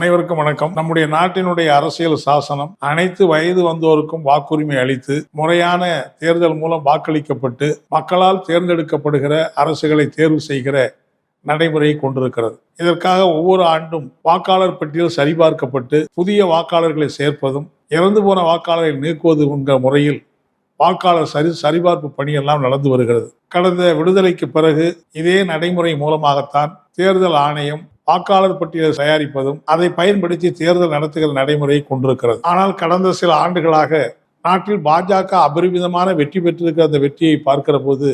அனைவருக்கும் வணக்கம். நம்முடைய நாட்டினுடைய அரசியல் சாசனம் அனைத்து வயது வந்தோருக்கும் வாக்குரிமை அளித்து முறையான தேர்தல் மூலம் வாக்களிக்கப்பட்டு மக்களால் தேர்ந்தெடுக்கப்படுகிற அரசுகளை தேர்வு செய்கிற நடைமுறையை கொண்டிருக்கிறது. இதற்காக ஒவ்வொரு ஆண்டும் வாக்காளர் பட்டியல் சரிபார்க்கப்பட்டு புதிய வாக்காளர்களை சேர்ப்பதும் இறந்து போன வாக்காளரை நீக்குவது என்கிற முறையில் வாக்காளர் சரி சரிபார்ப்பு பணியெல்லாம் நடந்து வருகிறது. கடந்த விடுதலைக்கு பிறகு இதே நடைமுறை மூலமாகத்தான் தேர்தல் ஆணையம் வாக்காளர் பட்டியலை தயாரிப்பதும் அதை பயன்படுத்தி தேர்தல் நடத்துகிற நடைமுறையை கொண்டிருக்கிறது. ஆனால் கடந்த சில ஆண்டுகளாக நாட்டில் பாஜக அபரிமிதமான வெற்றி பெற்றிருக்கிற அந்த வெற்றியை பார்க்கிற போது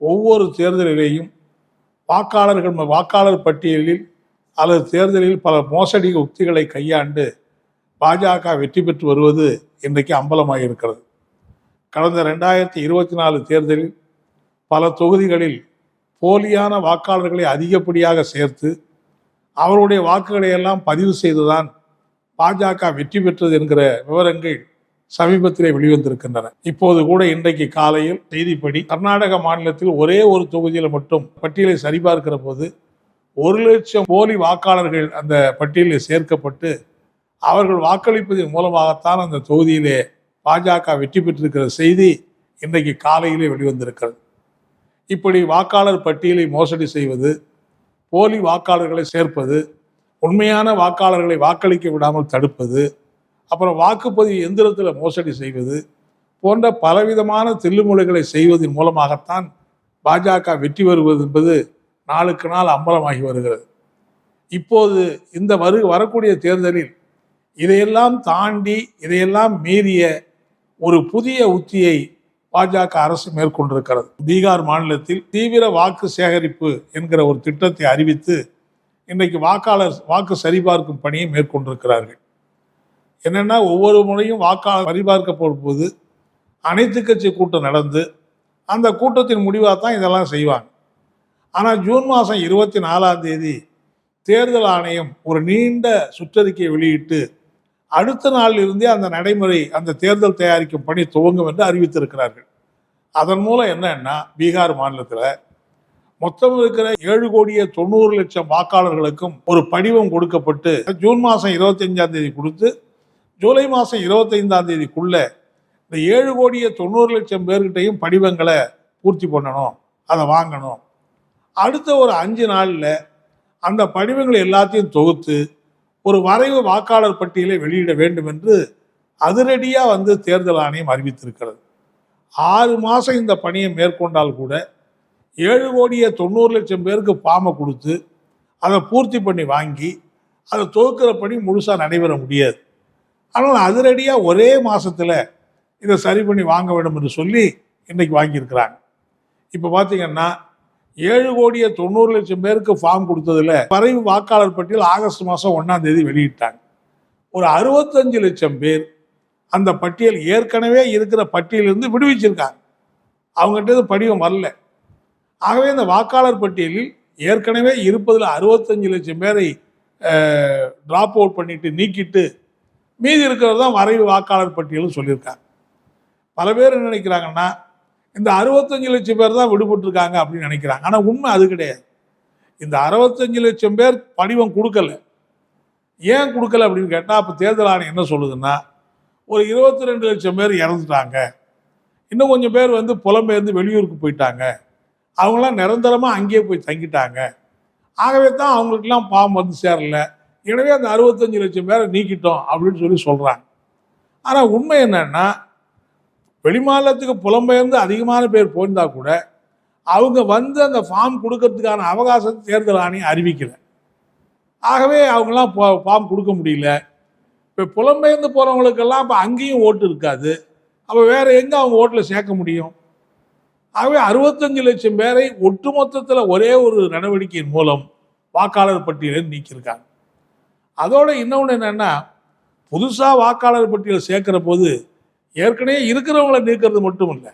ஒவ்வொரு தேர்தலிலேயும் வாக்காளர்கள் வாக்காளர் பட்டியலில் அல்லது தேர்தலில் பல மோசடி உக்திகளை கையாண்டு பாஜக வெற்றி பெற்று வருவது இன்றைக்கு அம்பலமாக இருக்கிறது. கடந்த ரெண்டாயிரத்தி இருபத்தி நாலு தேர்தலில் பல தொகுதிகளில் போலியான வாக்காளர்களை அதிகப்படியாக சேர்த்து அவருடைய வாக்குகளை எல்லாம் பதிவு செய்துதான் பாஜக வெற்றி பெற்றது என்கிற விவரங்கள் சமீபத்திலே வெளிவந்திருக்கின்றன. இப்போது கூட இன்றைக்கு காலையில் செய்திப்படி கர்நாடக மாநிலத்தில் ஒரே ஒரு தொகுதியில் மட்டும் பட்டியலை சரிபார்க்கிற போது ஒரு லட்சம் போலி வாக்காளர்கள் அந்த பட்டியலில் சேர்க்கப்பட்டு அவர்கள் வாக்களிப்பதன் மூலமாகத்தான் அந்த தொகுதியிலே பாஜக வெற்றி பெற்றிருக்கிற செய்தி இன்றைக்கு காலையிலே வெளிவந்திருக்கிறது. இப்படி வாக்காளர் பட்டியலை மோசடி செய்வது போலி வாக்காளர்களை சேர்ப்பது உண்மையான வாக்காளர்களை வாக்களிக்க விடாமல் தடுப்பது அப்புறம் வாக்குப்பதிவு எந்திரத்தில் மோசடி செய்வது போன்ற பலவிதமான தில்லுமுலைகளை செய்வதன் மூலமாகத்தான் பாஜக வெற்றி வருவது என்பது நாளுக்கு நாள் அம்பலமாகி வருகிறது. இப்போது இந்த வரு வரக்கூடிய தேர்தலில் இதையெல்லாம் தாண்டி இதையெல்லாம் மீறிய ஒரு புதிய உத்தியை பாஜக அரசு மேற்கொண்டிருக்கிறது. பீகார் மாநிலத்தில் தீவிர வாக்கு சேகரிப்பு என்கிற ஒரு திட்டத்தை அறிவித்து இன்றைக்கு வாக்காளர் வாக்கு சரிபார்க்கும் பணியை மேற்கொண்டிருக்கிறார்கள். என்னென்னா ஒவ்வொரு முறையும் வாக்காளர் சரிபார்க்கப்படும்போது அனைத்து கட்சி கூட்டம் நடந்து அந்த கூட்டத்தின் முடிவாக தான் இதெல்லாம் செய்வாங்க. ஆனால் ஜூன் மாதம் இருபத்தி நாலாம் தேதி தேர்தல் ஆணையம் ஒரு நீண்ட சுற்றறிக்கையை வெளியிட்டு அடுத்த நாளில் இருந்தே அந்த நடைமுறை அந்த தேர்தல் தயாரிக்கும் பணி துவங்கும் என்று அறிவித்திருக்கிறார்கள். அதன் மூலம் என்னன்னா பீகார் மாநிலத்தில் மொத்தம் இருக்கிற ஏழு கோடியே தொண்ணூறு லட்சம் வாக்காளர்களுக்கும் ஒரு படிவம் கொடுக்கப்பட்டு ஜூன் மாதம் இருபத்தஞ்சாம் தேதி கொடுத்து ஜூலை மாதம் இருபத்தைந்தாம் தேதிக்குள்ளே இந்த ஏழு கோடியே தொண்ணூறு லட்சம் பேர்கிட்டையும் படிவங்களை பூர்த்தி பண்ணணும் அதை வாங்கணும். அடுத்த ஒரு அஞ்சு நாளில் அந்த படிவங்களை எல்லாத்தையும் தொகுத்து ஒரு வரைவு வாக்காளர் பட்டியலை வெளியிட வேண்டும் என்று அதிரடியாக வந்து தேர்தல் ஆணையம் அறிவித்திருக்கிறது. ஆறு மாதம் இந்த பணியை மேற்கொண்டால் கூட ஏழு கோடியே தொண்ணூறு லட்சம் பேருக்கு பாமை கொடுத்து அதை பூர்த்தி பண்ணி வாங்கி அதை தொகுக்கிற பணி முழுசாக நடைபெற முடியாது. ஆனால் அதிரடியாக ஒரே மாதத்தில் இதை சரி பண்ணி வாங்க வேண்டும் என்று சொல்லி இன்றைக்கி வாங்கியிருக்கிறாங்க. இப்போ பார்த்தீங்கன்னா ஏழு கோடியே தொண்ணூறு லட்சம் பேருக்கு ஃபார்ம் கொடுத்ததுல வரைவு வாக்காளர் பட்டியல் ஆகஸ்ட் மாதம் ஒன்றாம் தேதி வெளியிட்டாங்க. ஒரு அறுபத்தஞ்சு லட்சம் பேர் அந்த பட்டியல் ஏற்கனவே இருக்கிற பட்டியலிருந்து விடுவிச்சிருக்காங்க. அவங்ககிட்ட படிவம் வரல. ஆகவே இந்த வாக்காளர் பட்டியலில் ஏற்கனவே இருப்பதில் அறுபத்தஞ்சு லட்சம் பேரை ட்ராப் அவுட் பண்ணிட்டு நீக்கிட்டு மீதி இருக்கிறது தான் வரைவு வாக்காளர் பட்டியல்னு சொல்லியிருக்காங்க. பல பேர் என்ன நினைக்கிறாங்கன்னா இந்த அறுபத்தஞ்சு லட்சம் பேர் தான் விடுபட்டிருக்காங்க அப்படின்னு நினைக்கிறாங்க. ஆனால் உண்மை அது கிடையாது. இந்த அறுபத்தஞ்சு லட்சம் பேர் படிவம் கொடுக்கல. ஏன் கொடுக்கல அப்படின்னு கேட்டால் அப்போ தேர்தல் ஆணையம் என்ன சொல்லுதுன்னா ஒரு இருபத்தி ரெண்டு லட்சம் பேர் இறந்துட்டாங்க. இன்னும் கொஞ்சம் பேர் வந்து புலம்பெயர்ந்து வெளியூருக்கு போயிட்டாங்க. அவங்களாம் நிரந்தரமாக அங்கேயே போய் தங்கிட்டாங்க. ஆகவே தான் அவங்களுக்கெல்லாம் பாவம் வந்து சேரல. எனவே அந்த அறுபத்தஞ்சு லட்சம் பேரை நீக்கிட்டோம் அப்படின்னு சொல்லி சொல்கிறாங்க ஆனால் உண்மை என்னன்னா வெளிமாநிலத்துக்கு புலம்பெயர்ந்து அதிகமான பேர் போயிருந்தா கூட அவங்க வந்து அந்த ஃபார்ம் கொடுக்கறதுக்கான அவகாசத்தை தேர்தல் ஆணையம் அறிவிக்கலை. ஆகவே அவங்களாம் ஃபார்ம் கொடுக்க முடியல. இப்போ புலம்பெயர்ந்து போகிறவங்களுக்கெல்லாம் இப்போ அங்கேயும் ஓட்டு இருக்காது. அப்போ வேறு எங்கே அவங்க ஓட்டில் சேர்க்க முடியும்? ஆகவே அறுபத்தஞ்சு லட்சம் பேரை ஒட்டுமொத்தத்தில் ஒரே ஒரு நடவடிக்கையின் மூலம் வாக்காளர் பட்டியலில் நீக்கியிருக்காங்க. அதோட இன்னொன்று என்னென்னா புதுசாக வாக்காளர் பட்டியல் சேர்க்குற போது ஏற்கனவே இருக்கிறவங்களை நீக்கிறது மட்டும் இல்லை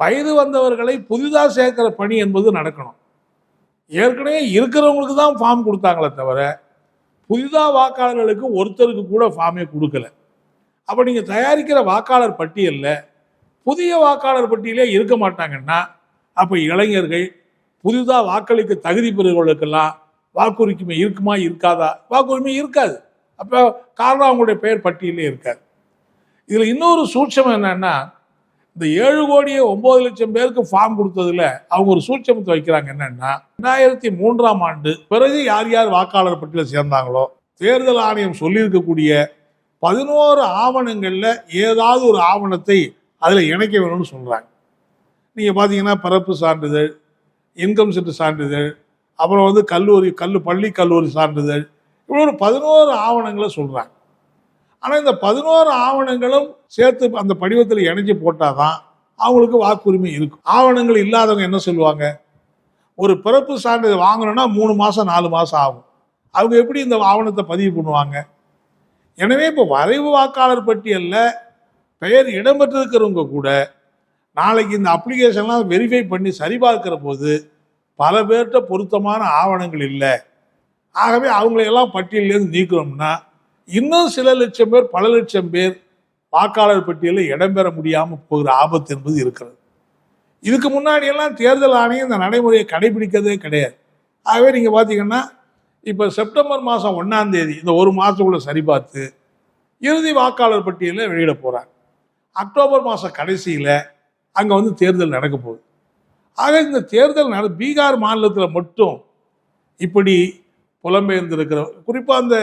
வயது வந்தவர்களை புதிதாக சேர்க்கிற பணி என்பது நடக்கணும். ஏற்கனவே இருக்கிறவங்களுக்கு தான் ஃபார்ம் கொடுத்தாங்களே தவிர புதிதாக வாக்காளர்களுக்கு ஒருத்தருக்கு கூட ஃபார்மே கொடுக்கல. அப்போ நீங்கள் தயாரிக்கிற வாக்காளர் பட்டியலில் புதிய வாக்காளர் பட்டியலே இருக்க மாட்டாங்கன்னா அப்போ இளைஞர்கள் புதிதாக வாக்களிக்க தகுதி பெறுவர்களுக்கெல்லாம் வாக்குரிமை இருக்குமா இருக்காதா? வாக்குரிமை இருக்காது. அப்போ காரணம் அவங்களுடைய பெயர் பட்டியலே இருக்காது. இதில் இன்னொரு சூட்சம் என்னன்னா இந்த ஏழு கோடியே ஒம்பது லட்சம் பேருக்கு ஃபார்ம் கொடுத்ததுல அவங்க ஒரு சூட்சமத்தை வைக்கிறாங்க என்னன்னா ரெண்டாயிரத்தி மூன்றாம் ஆண்டு பிறகு யார் யார் வாக்காளர் பட்டியலில் சேர்ந்தாங்களோ தேர்தல் ஆணையம் சொல்லியிருக்கக்கூடிய பதினோரு ஆவணங்களில் ஏதாவது ஒரு ஆவணத்தை அதில் இணைக்க வேணும்னு சொல்கிறாங்க நீங்கள் பார்த்தீங்கன்னா பிறப்பு சான்றிதழ் இன்கம் செட்டு சான்றிதழ் அப்புறம் வந்து கல்லூரி கல் பள்ளி கல்லூரி சான்றிதழ் இப்படி ஒரு பதினோரு ஆவணங்களை சொல்கிறாங்க ஆனால் இந்த பதினோரு ஆவணங்களும் சேர்த்து அந்த படிவத்தில் இணைஞ்சு போட்டாதான் அவங்களுக்கு வாக்குரிமை இருக்கும். ஆவணங்கள் இல்லாதவங்க என்ன சொல்லுவாங்க? ஒரு பிறப்பு சான்றிதழ் வாங்கணும்னா மூணு மாதம் நாலு மாதம் ஆகும். அவங்க எப்படி இந்த ஆவணத்தை பதிவு பண்ணுவாங்க? எனவே இப்போ வரைவு வாக்காளர் பட்டியலில் பெயர் இடம்பெற்றிருக்கிறவங்க கூட நாளைக்கு இந்த அப்ளிகேஷன்லாம் வெரிஃபை பண்ணி சரிபார்க்கிற போது பல பேர்கிட்ட பொருத்தமான ஆவணங்கள் இல்லை. ஆகவே அவங்களையெல்லாம் பட்டியலேருந்து நீக்கிறோம்னா இன்னும் சில லட்சம் பேர் பல லட்சம் பேர் வாக்காளர் பட்டியலில் இடம்பெற முடியாமல் போகிற ஆபத்து என்பது இருக்கிறது. இதுக்கு முன்னாடியெல்லாம் தேர்தல் ஆணையம் இந்த நடைமுறையை கடைபிடிக்கிறதே கிடையாது. ஆகவே நீங்கள் பார்த்தீங்கன்னா இப்போ செப்டம்பர் மாதம் ஒன்றாம் தேதி இந்த ஒரு மாதத்துக்குள்ளே சரிபார்த்து இறுதி வாக்காளர் பட்டியலில் வெளியிட போகிறாங்க அக்டோபர் மாதம் கடைசியில் அங்கே வந்து தேர்தல் நடக்க போகுது. ஆக இந்த தேர்தல் நட பீகார் மாநிலத்தில் மட்டும் இப்படி புலம்பெயர்ந்திருக்கிற குறிப்பாக அந்த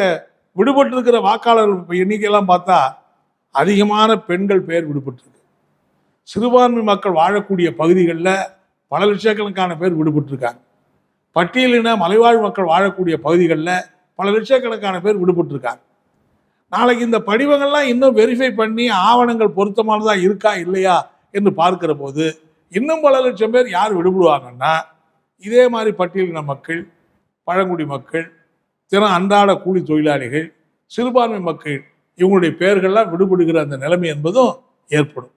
விடுபட்டிருக்கிற வாக்காளர்கள் எண்ணிக்கையெல்லாம் பார்த்தா அதிகமான பெண்கள் பெயர் விடுபட்டிருக்கு. சிறுபான்மை மக்கள் வாழக்கூடிய பகுதிகளில் பல லட்சக்கணக்கான பேர் விடுபட்டிருக்காங்க. பட்டியலின மலைவாழ் மக்கள் வாழக்கூடிய பகுதிகளில் பல லட்சக்கணக்கான பேர் விடுபட்டிருக்காங்க. நாளைக்கு இந்த படிவங்கள்லாம் இன்னும் வெரிஃபை பண்ணி ஆவணங்கள் பொருத்தமானதாக இருக்கா இல்லையா என்று பார்க்கிற போது இன்னும் பல லட்சம் பேர் யார் விடுபடுவாங்கன்னா இதே மாதிரி பட்டியலின மக்கள் பழங்குடி மக்கள் தினம் அன்றாட கூலி தொழிலாளிகள் சிறுபான்மை மக்கள் இவங்களுடைய பெயர்கள்லாம் விடுபடுகிற அந்த நிலைமை என்பதும் ஏற்படும்.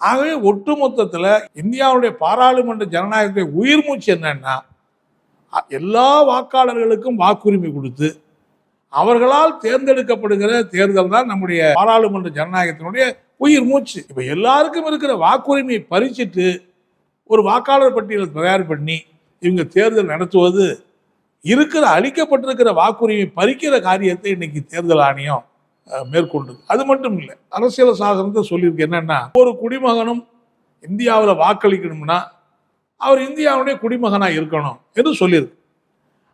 ஆகவே ஒட்டுமொத்தத்தில் இந்தியாவுடைய பாராளுமன்ற ஜனநாயகத்துடைய உயிர் மூச்சு என்னன்னா எல்லா வாக்காளர்களுக்கும் வாக்குரிமை கொடுத்து அவர்களால் தேர்ந்தெடுக்கப்படுகிற தேர்தல் தான் நம்முடைய பாராளுமன்ற ஜனநாயகத்தினுடைய உயிர் மூச்சு. இப்போ எல்லாருக்கும் இருக்கிற வாக்குரிமையை பறிச்சிட்டு ஒரு வாக்காளர் பட்டியலை தயார் பண்ணி இவங்க தேர்தல் நடத்துவது இருக்கிற அளிக்கப்பட்டிருக்கிற வாக்குரிமை பறிக்கிற காரியத்தை இன்னைக்கு தேர்தல் ஆணையம் மேற்கொண்டு மேற்கொண்டது. அது மட்டும் இல்லை அரசியல் சாசனத்தை சொல்லியிருக்கு என்னன்னா ஒரு குடிமகனும் இந்தியாவில் வாக்களிக்கணும்னா அவர் இந்தியாவுடைய குடிமகனாக இருக்கணும் என்று சொல்லியிருக்கு.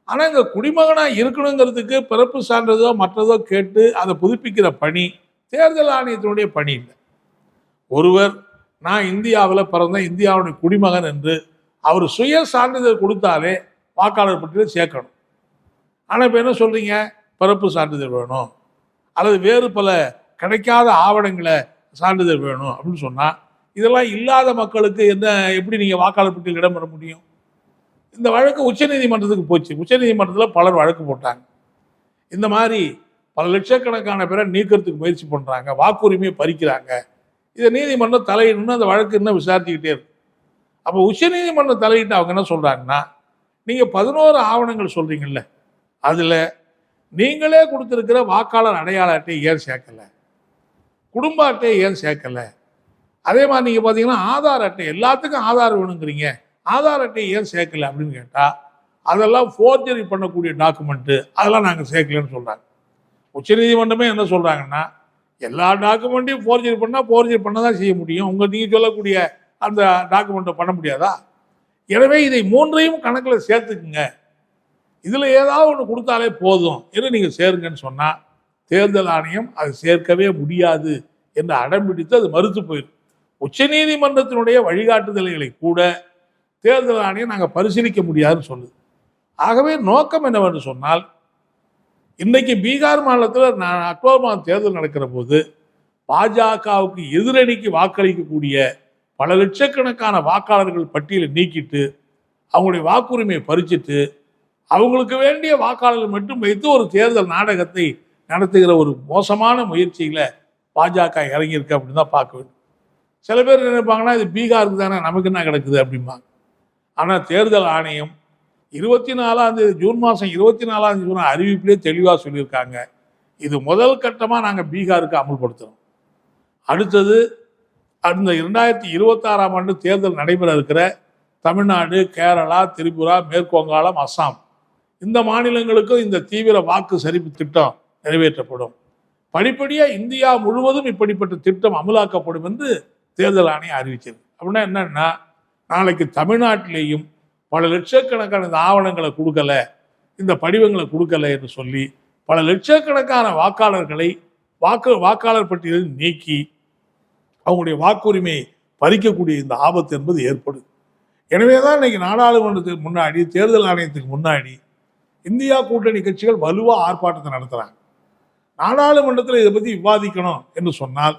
ஆனால் இந்த குடிமகனாக இருக்கணுங்கிறதுக்கு பிறப்பு சான்றதோ மற்றதோ கேட்டு அதை புதுப்பிக்கிற பணி தேர்தல் ஆணையத்தினுடைய பணி இல்லை. ஒருவர் நான் இந்தியாவில் பிறந்த இந்தியாவுடைய குடிமகன் என்று அவர் சுய சான்றிதழ் கொடுத்தாலே வாக்காளர் பட்டியலில் சேர்க்கணும். ஆனால் இப்போ என்ன சொல்கிறீங்க பிறப்பு சான்றிதழ் வேணும். அல்லது வேறு பல கிடைக்காத ஆவணங்களை சான்றிதழ் வேணும் அப்படின்னு சொன்னால் இதெல்லாம் இல்லாத மக்களுக்கு என்ன எப்படி நீங்கள் வாக்காளர் பட்டியல் இடம் பெற முடியும்? இந்த வழக்கு உச்சநீதிமன்றத்துக்கு போச்சு. உச்சநீதிமன்றத்தில் பலர் வழக்கு போட்டாங்க. இந்த மாதிரி பல லட்சக்கணக்கான பேரை நீக்கிறதுக்கு முயற்சி பண்ணுறாங்க வாக்குரிமையை பறிக்கிறாங்க. இதை நீதிமன்றம் தலையிடணும்னு அந்த வழக்கு இன்னும் விசாரிச்சுக்கிட்டே இருக்கு. அப்போ உச்சநீதிமன்றம் தலையிட்டு அவங்க என்ன சொல்கிறாங்கன்னா நீங்கள் பதினோரு ஆவணங்கள் சொல்கிறீங்கல்ல அதில் நீங்களே கொடுத்துருக்கிற வாக்காளர் அடையாள அட்டையை ஏன் சேர்க்கலை? குடும்ப அட்டையை ஏன் சேர்க்கலை? அதே மாதிரி நீங்கள் பார்த்தீங்கன்னா ஆதார் அட்டை எல்லாத்துக்கும் ஆதார் வேணுங்கிறீங்க. ஆதார் அட்டையை ஏன் சேர்க்கல அப்படின்னு கேட்டால் அதெல்லாம் ஃபோர்ஜரி பண்ணக்கூடிய டாக்குமெண்ட்டு அதெல்லாம் நாங்கள் சேர்க்கலன்னு சொல்கிறாங்க உச்சநீதிமன்றமே என்ன சொல்கிறாங்கன்னா எல்லா டாக்குமெண்ட்டையும் ஃபோர்ஜரி பண்ணால் ஃபோர்ஜரி பண்ண தான் செய்ய முடியும். உங்கள் நீங்கள் சொல்லக்கூடிய அந்த டாக்குமெண்ட்டை பண்ண முடியாதா? எனவே இதை மூன்றையும் கணக்கில் சேர்த்துக்குங்க. இதில் ஏதாவது ஒன்று கொடுத்தாலே போதும் என்று நீங்கள் சேருங்கன்னு சொன்னால் தேர்தல் ஆணையம் அது சேர்க்கவே முடியாது என்று அடம் பிடித்து அது மறுத்து போயிடும். உச்சநீதிமன்றத்தினுடைய வழிகாட்டுதல்களை கூட தேர்தல் ஆணையம் நாங்கள் பரிசீலிக்க முடியாதுன்னு சொல்லுது. ஆகவே நோக்கம் என்னவென்று சொன்னால் இன்றைக்கு பீகார் மாநிலத்தில் நான் அக்டோபர் மாதம் தேர்தல் நடக்கிற போது பாஜகவுக்கு எதிரணிக்கு வாக்களிக்கக்கூடிய பல லட்சக்கணக்கான வாக்காளர்கள் பட்டியலை நீக்கிட்டு அவங்களுடைய வாக்குரிமையை பறிச்சிட்டு அவங்களுக்கு வேண்டிய வாக்காளர்கள் மட்டும் வைத்து ஒரு தேர்தல் நாடகத்தை நடத்துகிற ஒரு மோசமான முயற்சியில் பாஜக இறங்கியிருக்கு அப்படின்னு தான் பார்க்க வேண்டும். சில பேர் நினைப்பாங்கன்னா இது பீகாருக்கு தானே நமக்கு என்ன கிடக்குது அப்படிம்பாங்க. ஆனால் தேர்தல் ஆணையம் இருபத்தி நாலாம் தேதி ஜூன் மாதம் இருபத்தி நாலாம் தேதி ஜூன் அறிவிப்பிலே தெளிவாக சொல்லியிருக்காங்க. இது முதல் கட்டமாக நாங்கள் பீகாருக்கு அமல்படுத்துகிறோம் அடுத்தது அந்த இரண்டாயிரத்தி இருபத்தாறாம் ஆண்டு தேர்தல் நடைபெற இருக்கிற தமிழ்நாடு கேரளா திரிபுரா மேற்கு வங்காளம் அஸ்ஸாம் இந்த மாநிலங்களுக்கும் இந்த தீவிர வாக்கு சரிப்பு திட்டம் நிறைவேற்றப்படும். படிப்படியாக இந்தியா முழுவதும் இப்படிப்பட்ட திட்டம் அமலாக்கப்படும் என்று தேர்தல் ஆணையம் அறிவிச்சது அப்படின்னா என்னன்னா நாளைக்கு தமிழ்நாட்டிலேயும் பல லட்சக்கணக்கான இந்த ஆவணங்களை கொடுக்கல இந்த படிவங்களை கொடுக்கல என்று சொல்லி பல லட்சக்கணக்கான வாக்காளர்களை வாக்கு வாக்காளர் பட்டியலில் நீக்கி அவங்களுடைய வாக்குரிமையை பறிக்கக்கூடிய இந்த ஆபத்து என்பது ஏற்படும் எனவே தான் இன்னைக்கு நாடாளுமன்றத்துக்கு முன்னாடி தேர்தல் ஆணையத்துக்கு முன்னாடி இந்தியா கூட்டணி கட்சிகள் வலுவாக ஆர்ப்பாட்டத்தை நடத்துகிறாங்க நாடாளுமன்றத்தில் இதை பற்றி விவாதிக்கணும் என்று சொன்னால்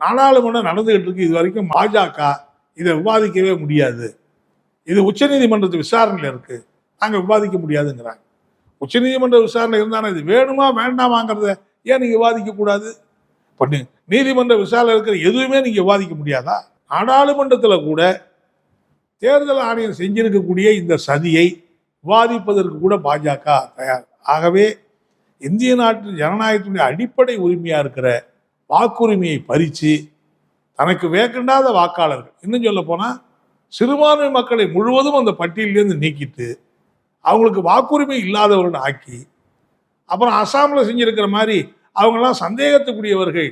நாடாளுமன்றம் நடந்துகிட்டு இருக்கு இது வரைக்கும் பாஜக இதை விவாதிக்கவே முடியாது. இது உச்சநீதிமன்றத்து விசாரணையில் இருக்குது நாங்கள் விவாதிக்க முடியாதுங்கிறாங்க. உச்சநீதிமன்ற விசாரணை இருந்தாலும் இது வேணுமா வேண்டாமாங்கிறத ஏன் நீங்கள் விவாதிக்கக்கூடாது? பண்ணு. நீதிமன்ற விசாரணை இருக்கிற எதுவுமே நீங்கள் விவாதிக்க முடியாதா? நாடாளுமன்றத்தில் கூட தேர்தல் ஆணையம் செஞ்சிருக்கக்கூடிய இந்த சதியை விவாதிப்பதற்கு கூட பாஜக தயார். ஆகவே இந்திய நாட்டின் ஜனநாயகத்தினுடைய அடிப்படை உரிமையாக இருக்கிற வாக்குரிமையை பறித்து தனக்கு வேக்கண்டாத வாக்காளர்கள் இன்னும் சொல்ல போனால் சிறுபான்மை மக்களை முழுவதும் அந்த பட்டியலிருந்து நீக்கிட்டு அவங்களுக்கு வாக்குரிமை இல்லாதவர்கள் ஆக்கி அப்புறம் அசாமில் செஞ்சிருக்கிற மாதிரி அவங்கெல்லாம் சந்தேகத்துக்குரியவர்கள்.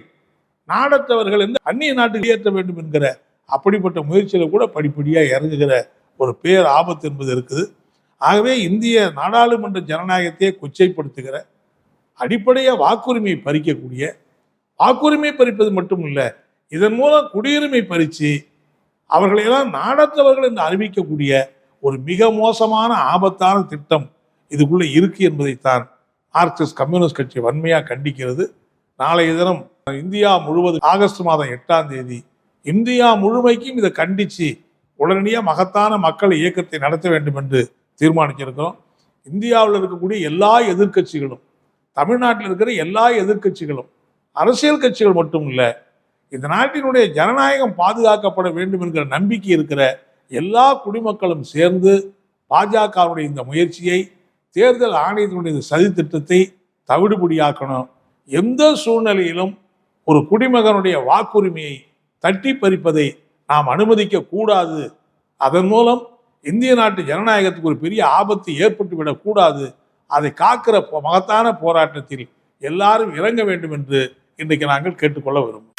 நாடத்தவர்கள் என்று அந்நிய நாட்டுக்கு ஏற்ற வேண்டும் என்கிற அப்படிப்பட்ட முயற்சியில் கூட படிப்படியாக இறங்குகிற ஒரு பேர் ஆபத்து என்பது இருக்குது. ஆகவே இந்திய நாடாளுமன்ற ஜனநாயகத்தையே கொச்சைப்படுத்துகிற அடிப்படையாக வாக்குரிமையை பறிக்கக்கூடிய வாக்குரிமை பறிப்பது மட்டும் இல்லை இதன் மூலம் குடியுரிமை பறித்து அவர்களையெல்லாம் நாடத்தவர்கள் என்று அறிவிக்கக்கூடிய ஒரு மிக மோசமான ஆபத்தான திட்டம் இதுக்குள்ளே இருக்கு என்பதைத்தான் மார்க்சிஸ்ட் கம்யூனிஸ்ட் கட்சி வன்மையாக கண்டிக்கிறது. நாளைய தினம் இந்தியா முழுவதும் ஆகஸ்ட் மாதம் எட்டாம் தேதி இந்தியா முழுமைக்கும் இதை கண்டித்து உடனடியாக மகத்தான மக்கள் இயக்கத்தை நடத்த வேண்டும் என்று தீர்மானிச்சிருக்கிறோம். இந்தியாவில் இருக்கக்கூடிய எல்லா எதிர்க்கட்சிகளும் தமிழ்நாட்டில் இருக்கிற எல்லா எதிர்க்கட்சிகளும் அரசியல் கட்சிகள் மட்டும் இல்லை இந்த நாட்டினுடைய ஜனநாயகம் பாதுகாக்கப்பட வேண்டும் என்கிற நம்பிக்கை இருக்கிற எல்லா குடிமக்களும் சேர்ந்து பாஜகவுடைய இந்த முயற்சியை தேர்தல் ஆணையத்தினுடைய சதித்திட்டத்தை தவிடுபடியாக்கணும். எந்த சூழ்நிலையிலும் ஒரு குடிமகனுடைய வாக்குரிமையை தட்டி பறிப்பதை நாம் அனுமதிக்க கூடாது. அதன் மூலம் இந்திய நாட்டு ஜனநாயகத்துக்கு ஒரு பெரிய ஆபத்து ஏற்பட்டு விடக்கூடாது அதை காக்கிற மகத்தான போராட்டத்தில் எல்லாரும் இறங்க வேண்டும் என்று இன்றைக்கு நாங்கள் கேட்டுக்கொள்ள விரும்புகிறோம்.